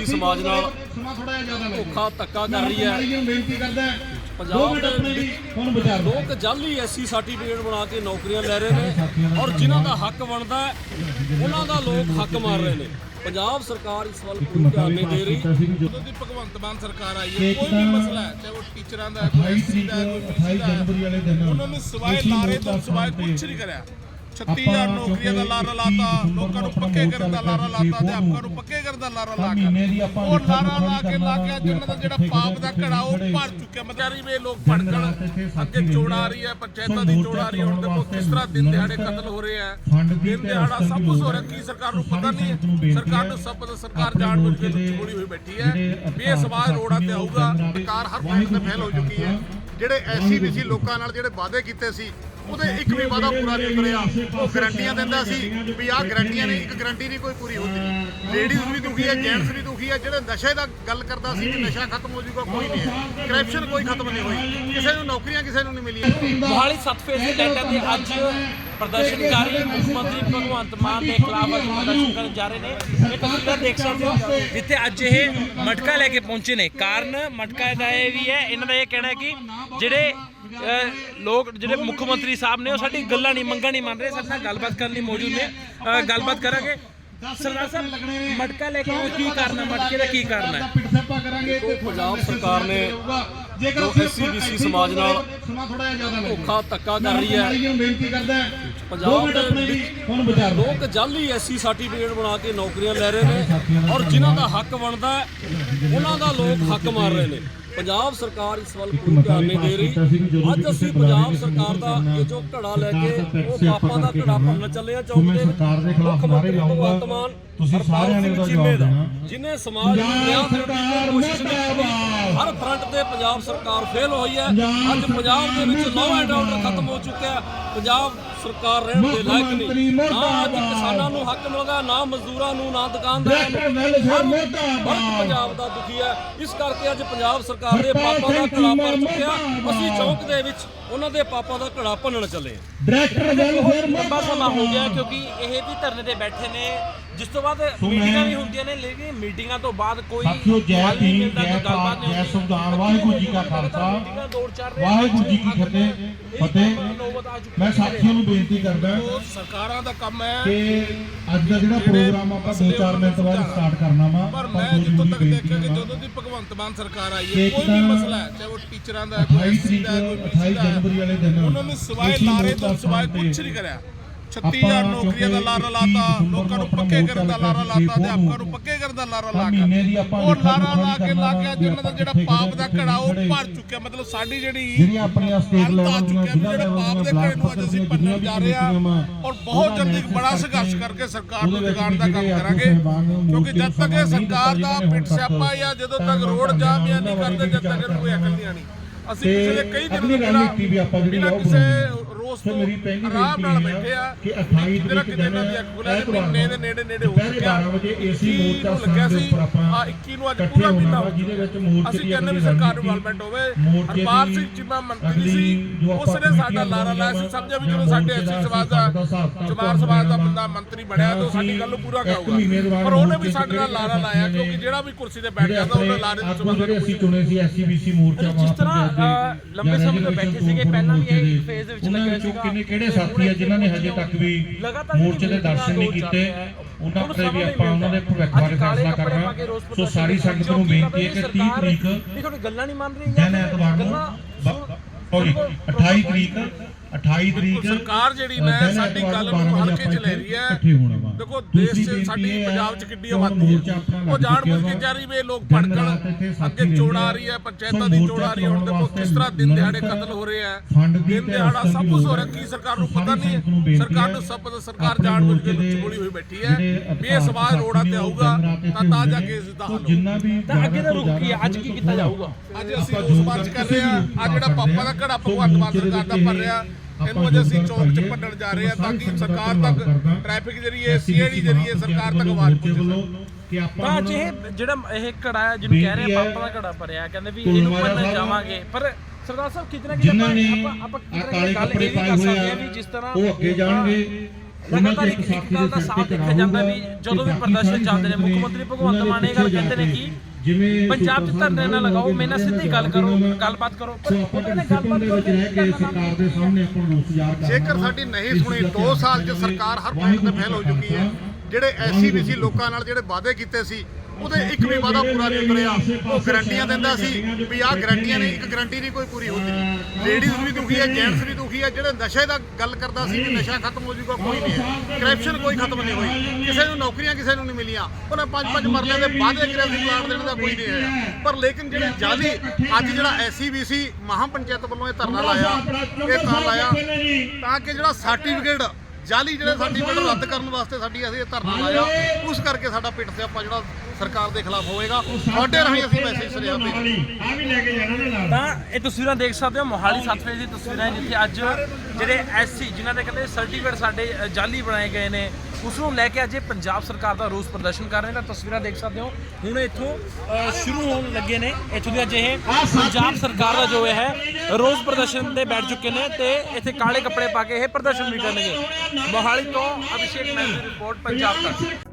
SC ਸਮਾਜ ਨਾਲ ਸਮਾਂ ਥੋੜਾ ਜਿਹਾ ਜ਼ਿਆਦਾ ਲੱਗਦਾ। ਧੋਖਾ ਧੱਕਾ ਕਰ ਰਹੀ ਹੈ। ਬੇਨਤੀ ਕਰਦਾ ਹੈ। ਪੰਜਾਬ ਮਿੰਟ ਦੇ ਆਪਣੇ ਲਈ ਹੁਣ ਵਿਚਾਰ ਲਓ। ਲੋਕ ਜਾਲੀ ਐਸਸੀ ਸਰਟੀਫਿਕੇਟ ਬਣਾ ਕੇ ਨੌਕਰੀਆਂ ਲੈ ਰਹੇ ਨੇ ਔਰ ਜਿਨ੍ਹਾਂ ਦਾ ਹੱਕ ਬਣਦਾ ਹੈ ਉਹਨਾਂ ਦਾ ਲੋਕ ਹੱਕ ਮਾਰ ਰਹੇ ਨੇ। ਪੰਜਾਬ ਸਰਕਾਰ ਇਸ ਵੱਲ ਕੋਈ ਧਿਆਨ ਨਹੀਂ ਦੇ ਰਹੀ। ਜਦੋਂ ਦੀ ਭਗਵੰਤ ਮਾਨ ਸਰਕਾਰ ਆਈ ਹੈ ਕੋਈ ਵੀ ਮਸਲਾ ਹੈ ਚਾਹੇ ਉਹ ਟੀਚਰਾਂ ਦਾ ਹੈ ਕੋਈ 28 ਐਸਸੀ ਦਾ ਹੈ ਕੋਈ 28 ਬੀਸੀ ਦਾ ਹੈ ਜਨਵਰੀ ਵਾਲੇ ਦਿਨ ਉਹਨਾਂ ਨੂੰ ਸਿਵਾਏ ਲਾਰੇ ਤੋਂ ਸਿਵਾਏ ਕੁਝ ਨਹੀਂ ਕਰਿਆ। 36000 ਨੌਕਰੀਆਂ ਦਾ ਲਾਰਾ ਲਾਤਾ ਲੋਕਾਂ ਨੂੰ ਪੱਕੇ ਕਰਨ ਦਾ ਲਾਰਾ ਲਾਤਾ ਅਧਿਆਪਕਾਂ ਨੂੰ ਪੱਕੇ ਕਰਨ ਦਾ ਲਾਰਾ ਲਾ ਕੇ ਉਹ ਲਾਰਾ ਲਾ ਕੇ ਲਾ ਕੇ ਅੱਜ ਉਹਨਾਂ ਦਾ ਜਿਹੜਾ ਪਾਪ ਦਾ ਘੜਾ ਉਹ ਭਰ ਚੁੱਕਿਆ ਮਜਾਰੀ ਵੇ ਲੋਕ ਭੜਕਣ ਅੱਗੇ ਚੋਣ ਆ ਰਹੀ ਹੈ ਪੰਚਾਇਤਾਂ ਦੀ ਚੋਣ ਆ ਰਹੀ ਹੈ ਹੁਣ ਦੇਖੋ ਕਿਸ ਤਰ੍ਹਾਂ ਦਿਨ ਦਿਹਾੜੇ ਕਤਲ ਹੋ ਰਹੇ ਆ ਦਿਨ ਦਿਹਾੜਾ ਸਭ ਕੁਝ ਹੋ ਰਿਹਾ ਕੀ ਸਰਕਾਰ ਨੂੰ ਪਤਾ ਨਹੀਂ ਹੈ। ਸਰਕਾਰ ਨੂੰ ਸਭ ਪਤਾ ਸਰਕਾਰ ਜਾਣ ਬੁੱਝ ਕੇ ਗੋਲੀ ਹੋਈ ਬੈਠੀ ਹੈ। ਵੀ ਇਹ ਸਵਾਲ ਰੋੜਾਂ ਤੇ ਆਊਗਾ ਸਰਕਾਰ ਹਰ ਪੁਆਇੰਟ ਤੇ ਫੇਲ ਹੋ ਚੁੱਕੀ ਹੈ। ਜਿਹੜੇ ਐਸੀ ਬੀਸੀ ਲੋਕਾਂ ਨਾਲ ਜਿਹੜੇ ਵਾਅਦੇ ਕੀਤੇ ਸੀ ਉਹਦੇ ਇੱਕ ਵੀ ਵਾਅਦਾ ਪੂਰਾ ਨਹੀਂ ਉਤਰਿਆ ਉਹ ਗਰੰਟੀਆਂ ਦਿੰਦਾ ਸੀ ਵੀ ਆਹ ਗਰੰਟੀਆਂ ਨੇ, ਇੱਕ ਗਰੰਟੀ ਨਹੀਂ, ਕੋਈ ਪੂਰੀ ਹੁੰਦੀ ਲੇਡੀਜ਼ ਵੀ ਦੁਖੀ ਹੈ, ਜੈਂਟਸ ਵੀ ਦੁਖੀ ਹੈ, ਜਿਹੜੇ ਨਸ਼ੇ ਦਾ ਗੱਲ ਕਰਦਾ ਸੀ ਕਿ ਨਸ਼ਾ ਖਤਮ ਹੋ ਜਾਊਗਾ, ਕੋਈ ਨਹੀਂ ਹੈ। ਕਰਪਸ਼ਨ ਕੋਈ ਖਤਮ ਨਹੀਂ ਹੋਈ। ਕਿਸੇ ਨੂੰ ਨੌਕਰੀਆਂ ਕਿਸੇ ਨੂੰ ਨਹੀਂ ਮਿਲੀਆਂ। ਮੋਹਾਲੀ ਸੱਤ ਫੇਜ਼ ਦੇ ਡਾਟਾ ਤੇ ਅੱਜ ਪ੍ਰਦਰਸ਼ਨਕਾਰੀ ਮੁੱਖ ਮੰਤਰੀ ਭਗਵੰਤ ਮਾਨ ਦੇ ਖਿਲਾਫ ਅੱਜ ਪ੍ਰਦਰਸ਼ਨ ਕਰਨ ਜਾ ਰਹੇ ਨੇ। ਇਹ ਤਸਵੀਰਾਂ ਦੇਖ ਸਕਦੇ ਹੋ ਜਿੱਥੇ ਅੱਜ ਇਹ ਮਟਕਾ ਲੈ ਕੇ ਪਹੁੰਚੇ ਨੇ। ਕਾਰਨ ਮਟਕਾ ਦਾ ਇਹ ਵੀ ਹੈ, ਇਹਨਾਂ ਦਾ ਇਹ ਕਹਿਣਾ ਹੈ ਕਿ ਜਿਹੜੇ ਲੋਕ ਜਿਹੜੇ ਮੁੱਖ ਮੰਤਰੀ ਸਾਹਿਬ ਨੇ ਉਹ ਸਾਡੀ ਗੱਲਾਂ ਨਹੀਂ ਮੰਗਾਂ ਨਹੀਂ ਮੰਨ ਰਹੇ ਸਾਡੇ ਨਾਲ ਗੱਲਬਾਤ ਕਰਨ ਲਈ ਮੌਜੂਦ ਨੇ। ਗੱਲਬਾਤ ਕਰਾਂਗੇ। ਸਰਦਾਰ ਸਾਹਿਬ ਮਟਕਾ ਲੈ ਕੇ ਆਏ ਕੀ ਕਾਰਨ ਹੈ ਮਟਕੇ ਦਾ ਕੀ ਕਾਰਨ ਹੈ? ਪਿੱਟ ਸੱਪਾ ਕਰਾਂਗੇ ਤੇ ਪੰਜਾਬ ਸਰਕਾਰ ਨੇ ਜੇਕਰ ਅਸੀਂ BC ਸਮਾਜ ਨਾਲ ਸਮਾਂ ਥੋੜਾ ਜ਼ਿਆਦਾ ਲੱਗਦਾ ਧੋਖਾ ਧੱਕਾ ਕਰ ਰਹੀ ਹੈ। ਨੂੰ ਬੇਨਤੀ ਕਰਦਾ ਹੈ। ਪੰਜਾਬ ਮਿੰਟ ਦੇ ਆਪਣੇ ਲਈ ਹੁਣ ਵਿਚਾਰ ਲਓ। ਲੋਕ ਜਾਲੀ ਐਸਸੀ ਸਰਟੀਫਿਕੇਟ ਬਣਾ ਕੇ ਨੌਕਰੀਆਂ ਲੈ ਰਹੇ ਨੇ ਔਰ ਜਿਨ੍ਹਾਂ ਦਾ ਹੱਕ ਬਣਦਾ ਹੈ ਉਹਨਾਂ ਦਾ ਲੋਕ ਹੱਕ ਮਾਰ ਰਹੇ ਨੇ। ਪੰਜਾਬ ਸਰਕਾਰ ਇਸ ਵੱਲ ਕੋਈ ਧਿਆਨ ਨਹੀਂ ਦੇ ਰਹੀ ਅੱਜ ਅਸੀਂ ਪੰਜਾਬ ਸਰਕਾਰ ਦਾ ਇਹ ਜੋ ਘੜਾ ਲੈ ਕੇ ਉਹ ਪਾਪਾਂ ਦਾ ਘੜਾ ਭੰਨਣ ਚੱਲੇ ਆ ਚੌਂਕ ਦੇ ਸਰਕਾਰ ਦੇ ਖਿਲਾਫ ਮੁੱਖ ਮੰਤਰੀ। ਭਗਵੰਤ ਮਾਨ ਤੁਸੀਂ ਸਾਰਿਆਂ ਨੇ ਉਹਦਾ ਜਵਾਬ ਦੇਣਾ। ਜਿਨੇ ਸਮਾਜ ਨੂੰ ਨਿਆਂ ਦੇਣ ਦੀ ਸਰਕਾਰ ਕੋਸ਼ਿਸ਼ ਕੀਤੀ। ਹਰ ਫਰੰਟ ਤੇ ਪੰਜਾਬ ਸਰਕਾਰ ਫੇਲ ਹੋਈ ਹੈ। ਅੱਜ ਪੰਜਾਬ ਦੇ ਵਿੱਚ ਲਾਅ ਐਂਡ ਆਰਡਰ ਖਤਮ ਹੋ ਚੁੱਕਿਆ ਹੈ। ਪੰਜਾਬ ਸਰਕਾਰ ਰਹਿਣ ਦੇ ਲਾਇਕ ਨਹੀਂ। ਨਾ ਅੱਜ ਕਿਸਾਨਾਂ ਨੂੰ ਹੱਕ ਮਿਲਦਾ ਨਾ ਮਜ਼ਦੂਰਾਂ ਨੂੰ ਨਾ ਦੁਕਾਨਦਾਰਾਂ ਨੂੰ। ਪੰਜਾਬ ਦਾ ਦੁਖੀ ਹੈ। ਇਸ ਕਰਕੇ ਅੱਜ ਪੰਜਾਬ ਸਰਕਾਰ ਦੇ ਪਾਪਾਂ ਦਾ ਘੜਾ ਭਰ ਚੁੱਕਿਆ ਅਸੀਂ ਚੌਂਕ ਦੇ ਵਿੱਚ ਉਹਨਾਂ ਦੇ ਪਾਪਾਂ ਦਾ ਘੜਾ ਭੰਨਣ ਚੱਲੇ ਹਾਂ। ਡਾਇਰੈਕਟਰ ਵੈਲਫੇਅਰ ਲੰਬਾ ਸਮਾਂ ਹੋ ਗਿਆ ਕਿਉਂਕਿ ਇਹ ਵੀ ਧਰਨੇ ਤੇ ਬੈਠੇ ਨੇ। ਜਿਸ ਤੋਂ ਬਾਅਦ ਮੀਟਿੰਗਾਂ ਵੀ ਹੁੰਦੀਆਂ ਨੇ ਲੇਕਿਨ ਮੀਟਿੰਗਾਂ ਤੋਂ ਬਾਅਦ ਕੋਈ ਸਾਥੀਓ ਜੈ ਭੀਮ ਜੈ ਭਾਰਤ ਜੈ। ਸੰਵਿਧਾਨ ਵਾਹਿਗੁਰੂ ਜੀ ਕਾ ਖਾਲਸਾ। ਵਾਹਿਗੁਰੂ ਜੀ ਕੀ ਫਤਿਹ। ਫਤਿਹ। ਮੈਂ ਸਾਥੀਆਂ ਨੂੰ ਬੇਨਤੀ ਕਰਦਾ ਸਰਕਾਰਾਂ ਦਾ ਕੰਮ ਹੈ। ਕਿ ਅੱਜ ਦਾ ਜਿਹੜਾ ਪ੍ਰੋਗਰਾਮ ਆਪਾਂ 2-4 ਮਿੰਟ ਬਾਅਦ ਸਟਾਰਟ ਕਰਨਾ ਵਾ ਪਰ ਮੈਂ ਜਿੱਥੋਂ ਤੱਕ ਦੇਖਿਆ ਕਿ ਜਦੋਂ ਦੀ ਭਗਵੰਤ ਮਾਨ ਸਰਕਾਰ ਆਈ ਹੈ ਕੋਈ ਵੀ ਮਸਲਾ ਹੈ ਚਾਹੇ ਉਹ ਟੀਚਰਾਂ ਦਾ ਕੋਈ 28 ਐਸਸੀ ਦਾ ਕੋਈ ਤਰੀਕ ਬੀਸੀ 28 ਦਾ ਹੈ ਜਨਵਰੀ ਵਾਲੇ ਦਿਨ ਉਹਨਾਂ ਨੂੰ ਸਿਵਾਏ ਲਾਰੇ ਤੋਂ ਸਿਵਾਏ ਕੁਝ ਨਹੀਂ ਕਰਿਆ। 36000 ਨੌਕਰੀਆਂ ਦਾ ਲਾਰਾ ਲਾਤਾ ਲੋਕਾਂ ਨੂੰ ਪੱਕੇ ਕਰਨ ਦਾ ਲਾਰਾ ਲਾਤਾ ਅਧਿਆਪਕਾਂ ਨੂੰ ਪੱਕੇ ਕਰਨ ਦਾ ਲਾਰਾ ਲਾ ਮਹੀਨੇ ਦੀ ਕੇ ਆਪਾਂ ਉਹ ਲਾਰਾ ਲਾ ਕੇ ਲਾ ਕੇ ਅੱਜ ਉਹਨਾਂ ਦਾ ਜਿਹੜਾ ਪਾਪ ਦਾ ਘੜਾ ਉਹ। ਭਰ ਚੁੱਕਿਆ। ਮਤਲਬ ਸਾਡੀ ਜਿਹੜੀ ਜਿਹੜੀਆਂ ਆਪਣੀਆਂ ਸਟੇਟ ਆ ਲੈਵਲ ਦੀਆਂ ਜਿਹੜੇ ਪਾਪ ਦੇ ਘੜੇ ਨੂੰ ਅੱਜ ਅਸੀਂ ਭੰਨਣ ਜਾ ਰਹੇ ਹਾਂ ਔਰ ਬਹੁਤ ਜਲਦੀ ਬੜਾ ਸੰਘਰਸ਼ ਕਰਕੇ ਸਰਕਾਰ ਨੂੰ ਜਗਾਉਣ ਦਾ ਕੰਮ ਕਰਾਂਗੇ। ਕਿਉਂਕਿ ਜਦ ਤੱਕ ਇਹ ਸਰਕਾਰ ਦਾ ਪਿੱਟ ਸਿਆਪਾ ਜਾਂ ਜਦੋਂ ਤੱਕ ਰੋਡ ਜਾਮ ਜਾਂ ਨਹੀਂ ਕਰਦੇ ਜਦ ਤੱਕ ਇਹਨੂੰ ਕੋਈ ਅਕਲ ਨਹੀਂ ਆਣੀ ਅਸੀਂ ਪਿਛਲੇ ਕਈ ਦਿਨ ਰਣਨੀਤੀ ਵੀ ਆਪਾਂ ਜਿਹੜੀ ਬਿਨਾਂ ਆ ਉਹ ਕਿਸੇ ਰੋਸ ਤੋਂ ਮੇਰੀ ਪਹਿਲੀ ਆਰਾਮ ਨਾਲ ਬੈਠੇ ਆ ਕਿ 28 ਜਿਹੜਾ ਤਰੀਕ ਕਿਤੇ ਦਿਨ ਨਾ ਵੀ ਅਕਬੁਲਾ ਦੇ ਮਹੀਨੇ ਦੇ ਨੇੜੇ ਨੇੜੇ ਹੋ ਚੁੱਕਿਆ। 12 ਵਜੇ ਏਸੀ ਮੋਰਚਾ ਨੂੰ ਲੱਗਿਆ ਦੇ ਸੀ? ਉੱਪਰ ਆਪਾਂ ਆ 21 ਨੂੰ ਅੱਜ ਪੂਰਾ ਮਹੀਨਾ ਹੋ ਜਿਹਦੇ ਵਿੱਚ ਮੋਰਚੇ ਅਸੀਂ ਦੀ ਕਹਿੰਦੇ ਵੀ ਸਰਕਾਰ ਇਨਵੋਲਵਮੈਂਟ ਹੋਵੇ। ਹਰਪਾਲ ਦੀ ਸਿੰਘ ਚੀਮਾ ਮੰਤਰੀ ਸੀ ਜੋ ਆਪਾਂ ਉਸਨੇ ਸਾਡਾ ਲਾਰਾ ਲਾਇਆ ਸੀ। ਸਮਝਿਆ ਵੀ ਜਦੋਂ ਸਾਡੇ ਦਾ ਐਸੀ ਸਮਾਜ ਦਾ ਚਮਾਰ ਸਮਾਜ ਦਾ। ਬੰਦਾ ਮੰਤਰੀ ਬਣਿਆ ਤਾਂ ਸਾਡੀ ਗੱਲ ਨੂੰ ਪੂਰਾ ਦੇ ਕਰਾਊਗਾ ਪਰ ਉਹਨੇ ਵੀ ਸਾਡੇ ਨਾਲ ਦੇ ਲਾਰਾ ਲਾਇਆ ਕਿਉਂਕਿ ਜਿਹੜਾ ਵੀ ਕੁਰਸੀ ਤੇ ਬੈਠ ਜਾਂਦਾ ਉਹਨੇ ਲਾਰੇ ਦੇ ਆਗੂ ਜਿਹੜੇ ਅਸੀਂ ਚੁਣੇ ਸੀ ਐਸਸੀਬੀਸੀ ਮੋਰਚਾ ਜਿਸ ਤਰ੍ਹਾਂ, ਲੰਬੇ ਸਮੇਂ ਤੋਂ ਬੈਠੇ ਸੀਗੇ, ਪਹਿਲਾਂ ਵੀ ਇਹ phase ਦੇ ਵਿੱਚ ਲੱਗਿਆ ਸੀਗਾ। ਕਿੰਨੇ ਕਿਹੜੇ ਸਾਥੀ ਆ ਜਿਨ੍ਹਾਂ ਨੇ ਹਜੇ ਤੱਕ ਵੀ ਮੋਰਚੇ ਦੇ ਦਰਸ਼ਨ ਨਹੀਂ ਕੀਤੇ ਉਹਨਾਂ ਤੇ ਵੀ ਆਪਾਂ ਉਹਨਾਂ ਦੇ। ਭਵਿੱਖ ਬਾਰੇ ਫੈਸਲਾ ਕਰਨਾ ਸੋ ਸਾਰੀ ਸੰਗਤ ਨੂੰ ਬੇਨਤੀ ਹੈ ਕਿ 30 ਸਰਕਾਰ ਤਰੀਕ ਨਹੀਂ ਤੁਹਾਡੀ ਗੱਲਾਂ ਨਹੀਂ ਮੰਨ ਰਹੀ ਦਿਨ ਐਤਵਾਰ ਨੂੰ ਸੌਰੀ 28 ਤਰੀਕ 28 ਤਰੀਕ ਸਰਕਾਰ ਜਿਹੜੀ ਨਾ ਸਾਡੀ ਗੱਲ ਨੂੰ ਨੂੰ 12 ਹਲਕੇ ਚ ਲੈ ਰਹੀ ਹੈ। ਇਕੱਠੇ ਹੋਣਾ ਵਾ। ਦੇਖੋ ਦੇਸ਼ 'ਚ ਸਾਡੀ ਪੰਜਾਬ 'ਚ ਕਿੱਡੀ ਕਿ ਹੁਣ ਆਬਾਦੀ ਹੈ। ਉਹ ਜਾਣ ਬੁੱਝ ਕੇ ਜਾ ਰਹੀ ਵੇ ਲੋਕ ਭੜਕਣ ਅੱਗੇ ਚੋਣ ਆ ਆ। ਰਹੀ ਹੈ ਪੰਚਾਇਤਾਂ ਦੀ ਚੋਣ ਆ ਰਹੀ ਹੈ। ਹੁਣ ਦੇਖੋ ਕਿਸ ਤਰ੍ਹਾਂ ਦਿਨ ਦਿਹਾੜੇ ਕਤਲ ਹੋ ਰਹੇ ਆ ਦਿਨ ਦਿਹਾੜਾ ਸਭ ਕੁਝ ਹੋ। ਰਿਹਾ। ਕੀ ਸਰਕਾਰ ਨੂੰ ਪਤਾ ਨਹੀਂ ਸਰਕਾਰ ਹੈ ਨੂੰ ਸਭ ਪਤਾ ਸਰਕਾਰ ਜਾਣ ਬੁੱਝ ਕੇ ਮੋਰਚੇ ਲੁੱਚ ਦੇ ਗੋਲੀ ਹੋਈ ਬੈਠੀ ਹੈ। ਜਿਹੜੇ ਵੀ ਇਹ ਸਵਾਲ ਰੋੜਾ ਤੇ ਆਊਗਾ ਤਾਂ ਤਾਂ ਜਾ ਕੇ ਇਸ ਦਾ ਹੱਲ ਹੋਊਗਾ। ਜਿੰਨਾ ਵੀ ਤਾਂ ਅੱਗੇ ਦਾ ਰੁਕ ਕੀ ਅੱਜ ਕੀ ਕੀਤਾ ਜਾਊਗਾ? ਅੱਜ ਅਸੀਂ ਉਸ ਮਾਰਚ ਕਰ ਰਹੇ ਹਾਂ ਆ ਜਿਹੜਾ ਪਾਪਾ ਦਾ ਘੜਾ ਭਗਵੰਤ ਮਾਨ ਸਰਕਾਰ ਦਾ ਭਰ ਰਿਹਾ ਇਹਨੂੰ ਅੱਜ ਅਸੀਂ ਚੌਕ 'ਚ ਭੰਨਣ ਜਾ ਰਹੇ ਹਾਂ ਤਾਂ ਕਿ ਸਰਕਾਰ ਤੱਕ ਟ੍ਰੈਫਿਕ ਜਰੀਏ ਸੀਆਈਡੀ ਜਰੀਏ ਸਰਕਾਰ ਤੱਕ ਆਵਾਜ਼ ਪਹੁੰਚੇ ਕਿ ਆਪਾਂ ਤਾਂ ਜਿਹੜਾ ਇਹ ਘੜਾ ਹੈ ਜਿਹਨੂੰ ਕਹਿ ਰਹੇ ਆ ਪਾਪਾ ਦਾ ਘੜਾ ਭਰਿਆ ਕਹਿੰਦੇ ਵੀ ਇਹਨੂੰ ਸਾਹਿਬ ਜਾਵਾਂਗੇ। ਪਰ ਸਰਦਾਰ ਸਾਹਿਬ ਕਿਤਨਾ ਕਿ ਜਿਨ੍ਹਾਂ ਨੇ ਆਪਾਂ ਆਪਾਂ ਆ ਕਿਤਨਾ ਕਾਲੇ ਕੱਪੜੇ ਪਾਏ ਹੋਏ ਆ ਆ ਵੀ ਜਿਸ ਤਰ੍ਹਾਂ ਉਹ ਅੱਗੇ ਜਾਣਗੇ। ਲਗਾਤਾਰ ਇੱਕ ਇੱਕ ਗੱਲ ਦਾ ਸਾਫ਼ ਦੇਖਿਆ ਜਾਂਦਾ ਵੀ ਜਦੋਂ ਵੀ ਪ੍ਰਦਰਸ਼ਨ ਚੱਲਦੇ ਨੇ ਮੁੱਖ ਮੰਤਰੀ ਭਗਵੰਤ ਮਾਨ ਇਹ ਗੱਲ ਕਹਿੰਦੇ ਨੇ ਕਿ ਜਿਵੇਂ ਪੰਜਾਬ 'ਚ ਧਰਨੇ ਨਾ ਲਗਾਓ ਮੇਰੇ ਨਾਲ ਸਿੱਧੀ ਗੱਲ ਕਰੋ ਗੱਲਬਾਤ ਕਰੋ। ਪਰ ਸੋ ਉਹਨਾਂ ਨੇ ਡਿਸਪਲਿਨ ਦੇ ਵਿੱਚ ਰਹਿ ਕੇ ਸਰਕਾਰ ਦੇ ਸਾਹਮਣੇ ਆਪਾਂ ਨੂੰ ਰੋਸ ਜ਼ਾਹਰ ਕਰਨਾ ਜੇਕਰ ਸਾਡੀ ਨਹੀਂ ਸੁਣੀ 2 ਸਾਲ 'ਚ ਸਰਕਾਰ ਹਰ ਪੁਆਇੰਟ ਤੇ ਫੇਲ ਹੋ ਚੁੱਕੀ ਹੈ। ਜਿਹੜੇ ਐਸੀ ਬੀਸੀ ਲੋਕਾਂ ਨਾਲ ਜਿਹੜੇ ਵਾਅਦੇ ਕੀਤੇ ਸੀ ਉਹਦੇ ਇੱਕ ਵੀ ਵਾਅਦਾ ਪੂਰਾ ਨਹੀਂ ਉਤਰਿਆ। ਉਹ ਗਰੰਟੀਆਂ ਦਿੰਦਾ ਸੀ ਵੀ ਆਹ ਗਰੰਟੀਆਂ ਨੇ, ਇੱਕ ਗਰੰਟੀ ਨਹੀਂ ਕੋਈ ਪੂਰੀ ਹੁੰਦੀ। ਲੇਡੀਜ਼ ਵੀ ਦੁਖੀ ਹੈ ਜੈਂਟਸ ਵੀ ਦੁਖੀ ਹੈ, ਜਿਹੜੇ ਨਸ਼ੇ ਦਾ ਗੱਲ ਕਰਦਾ ਸੀ ਕਿ ਨਸ਼ਾ ਖਤਮ ਹੋ ਜਾਊਗਾ, ਕੋਈ ਨਹੀਂ ਹੈ। ਕਰਪਸ਼ਨ ਕੋਈ ਖਤਮ ਨਹੀਂ ਹੋਈ। ਕਿਸੇ ਨੂੰ ਨੌਕਰੀਆਂ ਕਿਸੇ ਨੂੰ ਨਹੀਂ ਮਿਲੀਆਂ। ਉਹਨੇ ਪੰਜ ਪੰਜ ਮਰਲੇ ਦੇ ਵਾਅਦੇ ਕਰਿਆ ਸੀ, ਪਲਾਟ ਦੇਣ ਦਾ ਕੋਈ ਨਹੀਂ ਹੈ ਪਰ ਲੇਕਿਨ ਜਿਹੜੇ ਜਾਲੀ ਅੱਜ ਜਿਹੜਾ ਐਸਸੀਬੀਸੀ ਮਹਾ ਪੰਚਾਇਤ ਵੱਲੋਂ ਇਹ ਧਰਨਾ ਲਾਇਆ, ਇਹ ਤਾਂ ਲਾਇਆ, ਤਾਂ ਕਿ ਜਿਹੜਾ ਸਰਟੀਫਿਕੇਟ ਜਾਲੀ ਜਿਹੜੇ ਸਰਟੀਫਿਕੇਟ ਰੱਦ ਕਰਨ ਵਾਸਤੇ ਸਾਡੀ ਅਸੀਂ ਇਹ ਧਰਨਾ ਲਾਇਆ, ਉਸ ਕਰਕੇ ਸਾਡਾ ਪਿੱਟ ਸਿਆਪਾ ਜਿਹੜਾ ਸਰਕਾਰ ਦੇ ਖਿਲਾਫ ਹੋਵੇਗਾ। ਤੁਹਾਡੇ ਰਾਹੀਂ ਅਸੀਂ ਮੈਸੇਜ ਸੁਨੇਹਾ ਆ ਵੀ। ਲੈ ਕੇ ਜਾਣਾ ਨਾ ਨਾਲ ਤਾਂ ਇਹ ਤਸਵੀਰਾਂ ਦੇਖ ਸਕਦੇ ਹੋ, ਮੋਹਾਲੀ 7 ਵਜੇ ਦੀ ਤਸਵੀਰਾਂ ਜਿੱਥੇ ਅੱਜ ਜਿਹੜੇ ਐਸਸੀ, ਜਿਨ੍ਹਾਂ ਦੇ ਕਹਿੰਦੇ ਸਰਟੀਫਿਕੇਟ ਸਾਡੇ ਜਾਲੀ ਬਣਾਏ ਗਏ ਨੇ, ਉਸ ਨੂੰ ਲੈ ਕੇ ਅੱਜ ਇਹ ਪੰਜਾਬ ਸਰਕਾਰ ਦਾ ਰੋਸ ਪ੍ਰਦਰਸ਼ਨ ਕਰ ਰਹੇ ਨੇ। ਤਾਂ ਤਸਵੀਰਾਂ ਦੇਖ ਸਕਦੇ ਹੋ, ਹੁਣ ਇੱਥੋਂ ਸ਼ੁਰੂ ਹੋਣ ਲੱਗੇ ਨੇ। ਇੱਥੋਂ ਦੀ ਅੱਜ ਇਹ ਪੰਜਾਬ ਸਰਕਾਰ ਦਾ ਜੋ ਹੈ, ਰੋਸ ਪ੍ਰਦਰਸ਼ਨ ਤੇ ਬੈਠ ਚੁੱਕੇ ਨੇ ਤੇ ਇੱਥੇ ਕਾਲੇ ਕੱਪੜੇ ਪਾ ਕੇ ਇਹ ਪ੍ਰਦਰਸ਼ਨ ਵੀ ਕਰਨਗੇ। ਮੋਹਾਲੀ ਤੋਂ ਅਭਿਸ਼ੇਕ ਮਹਿੰਦੀ ਰਿਪੋਰਟ, ਪੰਜਾਬ ਤੱਕ।